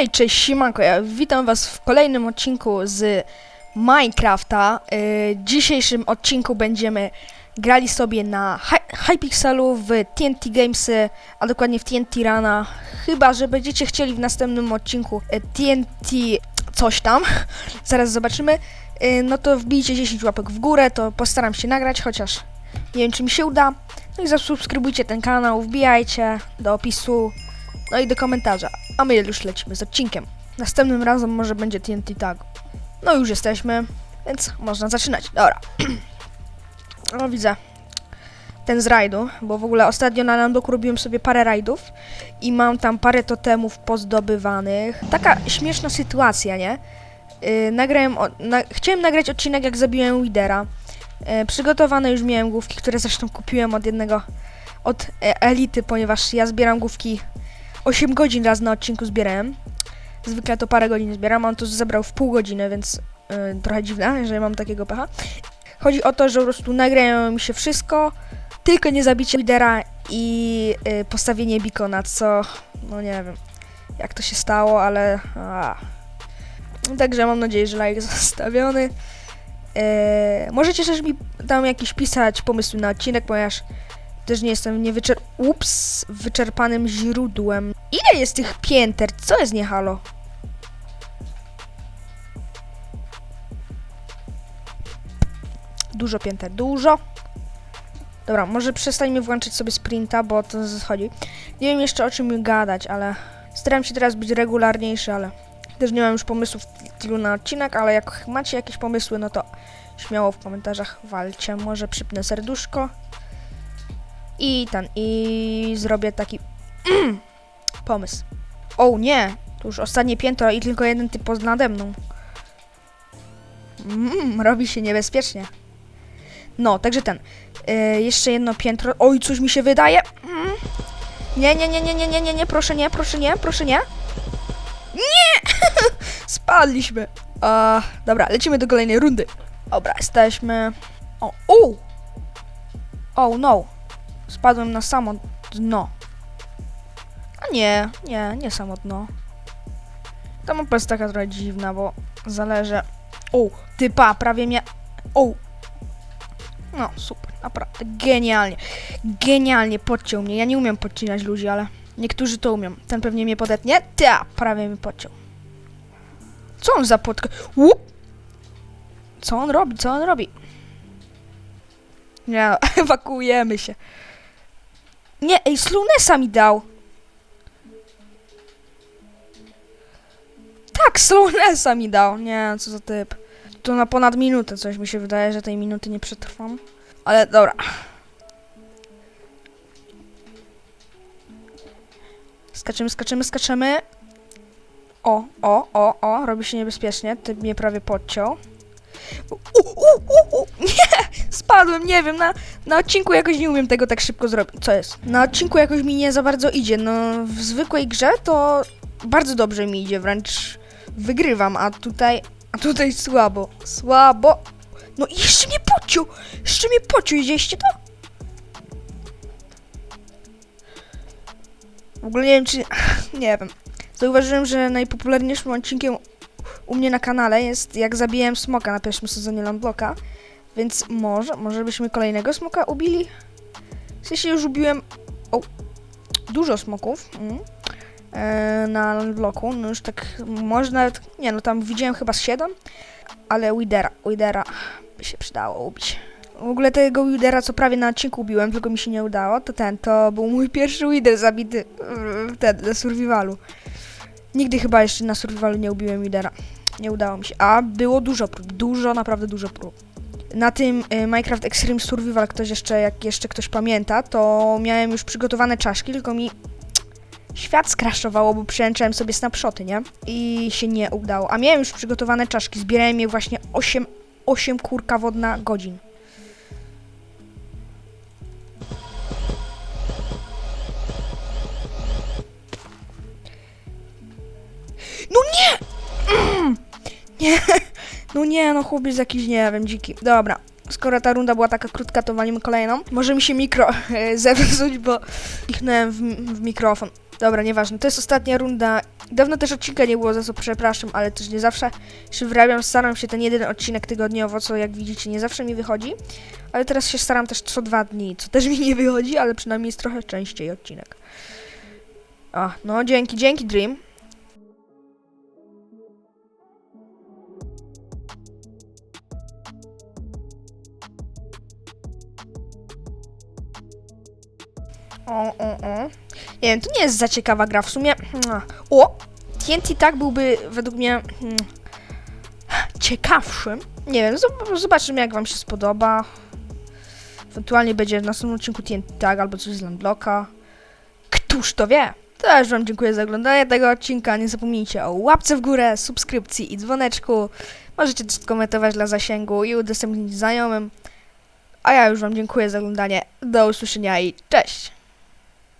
Hej, cześć, siemanko, ja witam was w kolejnym odcinku z Minecrafta. Yy, w dzisiejszym odcinku będziemy grali sobie na Hy- Hypixelu w TNT Gamesy, a dokładnie w TNT Rana. Chyba, że będziecie chcieli w następnym odcinku TNT coś tam, zaraz zobaczymy. No to wbijcie 10 łapek w górę, to postaram się nagrać, chociaż nie wiem czy mi się uda. No i zasubskrybujcie ten kanał, wbijajcie do opisu, no i do komentarza. A my już lecimy z odcinkiem. Następnym razem może będzie TNT Tag. No już jesteśmy, więc można zaczynać. Dobra. No widzę ten z rajdu, bo w ogóle ostatnio na Landoku robiłem sobie parę rajdów i mam tam parę totemów pozdobywanych. Taka śmieszna sytuacja, nie? Yy, nagrałem, o, na, chciałem nagrać odcinek jak zabiłem Widera. Yy, przygotowane już miałem główki, które zresztą kupiłem od jednego, od e, Elity, ponieważ ja zbieram główki 8 godzin raz na odcinku zbierałem. Zwykle to parę godzin zbieram, a on to zebrał w pół godziny, więc y, trochę dziwne, że mam takiego pecha. Chodzi o to, że po prostu nagrają mi się wszystko, tylko nie zabicie lidera i y, postawienie bikona, co, no nie wiem, jak to się stało, ale... A. Także mam nadzieję, że like zostawiony. E, możecie też mi tam jakieś pisać pomysły na odcinek, ponieważ też nie jestem niewyczer... Ups, wyczerpanym źródłem. Ile jest tych pięter? Co jest nie halo? Dużo pięter, dużo. Dobra, może przestańmy włączyć sobie sprinta, bo to schodzi. Nie wiem jeszcze o czym gadać, ale staram się teraz być regularniejszy, ale też nie mam już pomysłów tylu na odcinek, ale jak macie jakieś pomysły, no to śmiało w komentarzach walcie. Może przypnę serduszko. I ten, i zrobię taki pomysł. O nie, to już ostatnie piętro i tylko jeden typ poz- nade mną. Mm, robi się niebezpiecznie. No, także ten. y, jeszcze jedno piętro. Oj, coś mi się wydaje. Mm. Nie, nie, nie, nie, nie, nie, nie, nie, proszę nie, proszę nie, proszę nie. Nie! Spadliśmy. A, dobra, lecimy do kolejnej rundy. Dobra, jesteśmy. O, u! Oh no. Spadłem na samo dno. A nie, nie, nie samo dno. Ta mapa jest taka trochę dziwna, bo zależy... O, typa, prawie mnie... O! No, super, naprawdę, genialnie. Genialnie podciął mnie. Ja nie umiem podcinać ludzi, ale niektórzy to umią. Ten pewnie mnie podetnie. Ta, prawie mnie podciął. Co on za podkę... Łup! Co on robi, co on robi? Nie, no, ewakuujemy się. Nie, ej, Slunesa mi dał. Tak, Slunesa mi dał. Nie, co za typ. To na ponad minutę coś mi się wydaje, że tej minuty nie przetrwam. Ale dobra. Skaczemy, skaczemy, skaczemy. O, o, o, o, robi się niebezpiecznie. Ty mnie prawie podciął. U, u, u, u, nie! Nie wiem, na, na odcinku jakoś nie umiem tego tak szybko zrobić. Co jest? Na odcinku jakoś mi nie za bardzo idzie. No, w zwykłej grze to bardzo dobrze mi idzie, wręcz wygrywam, a tutaj, a tutaj słabo. Słabo. No i jeszcze mnie pociął! Jeszcze mnie pociął, widzieliście to? W ogóle nie wiem, czy... Nie wiem. Zauważyłem, że najpopularniejszym odcinkiem u mnie na kanale jest jak zabiłem smoka na pierwszym sezonie Landblocka. Więc może, może byśmy kolejnego smoka ubili? W sensie już ubiłem o, dużo smoków mm, e, na Landblocku. No już tak, może nawet, nie no tam widziałem chyba z 7, ale Widera, Widera by się przydało ubić. W ogóle tego Widera, co prawie na odcinku ubiłem, tylko mi się nie udało, to ten, to był mój pierwszy Wider zabity wtedy, na survivalu. Nigdy chyba jeszcze na survivalu nie ubiłem Widera. Nie udało mi się. A było dużo prób, dużo, naprawdę dużo prób. Na tym y, Minecraft Extreme Survival, ktoś jeszcze, jak jeszcze ktoś pamięta, to miałem już przygotowane czaszki, tylko mi świat skraszowało, bo przełączałem sobie snapshoty, nie? I się nie udało. A miałem już przygotowane czaszki, zbierałem je właśnie 8, 8 kurka wodna godzin. No nie! Nie! No nie, no chłopiec jakiś, nie wiem, dziki. Dobra, skoro ta runda była taka krótka, to walimy kolejną. Może mi się mikro e, zepsuć, bo kichnąłem w, w mikrofon. Dobra, nieważne. To jest ostatnia runda Dawno też odcinka nie było, za co przepraszam, ale też nie zawsze się wyrabiam. Staram się ten jeden odcinek tygodniowo, co jak widzicie nie zawsze mi wychodzi. Ale teraz się staram też co dwa dni, co też mi nie wychodzi, ale przynajmniej jest trochę częściej odcinek. A, no dzięki, dzięki Dream. O, o, o. Nie wiem, to nie jest za ciekawa gra w sumie. O! TNT tak byłby według mnie hmm, ciekawszym. Nie wiem, zob- zobaczymy jak wam się spodoba. Ewentualnie będzie w następnym odcinku TNT tak albo coś z Landblocka. Któż to wie? Też wam dziękuję za oglądanie tego odcinka. Nie zapomnijcie o łapce w górę, subskrypcji i dzwoneczku. Możecie też komentować dla zasięgu i udostępnić znajomym. A ja już wam dziękuję za oglądanie. Do usłyszenia i cześć!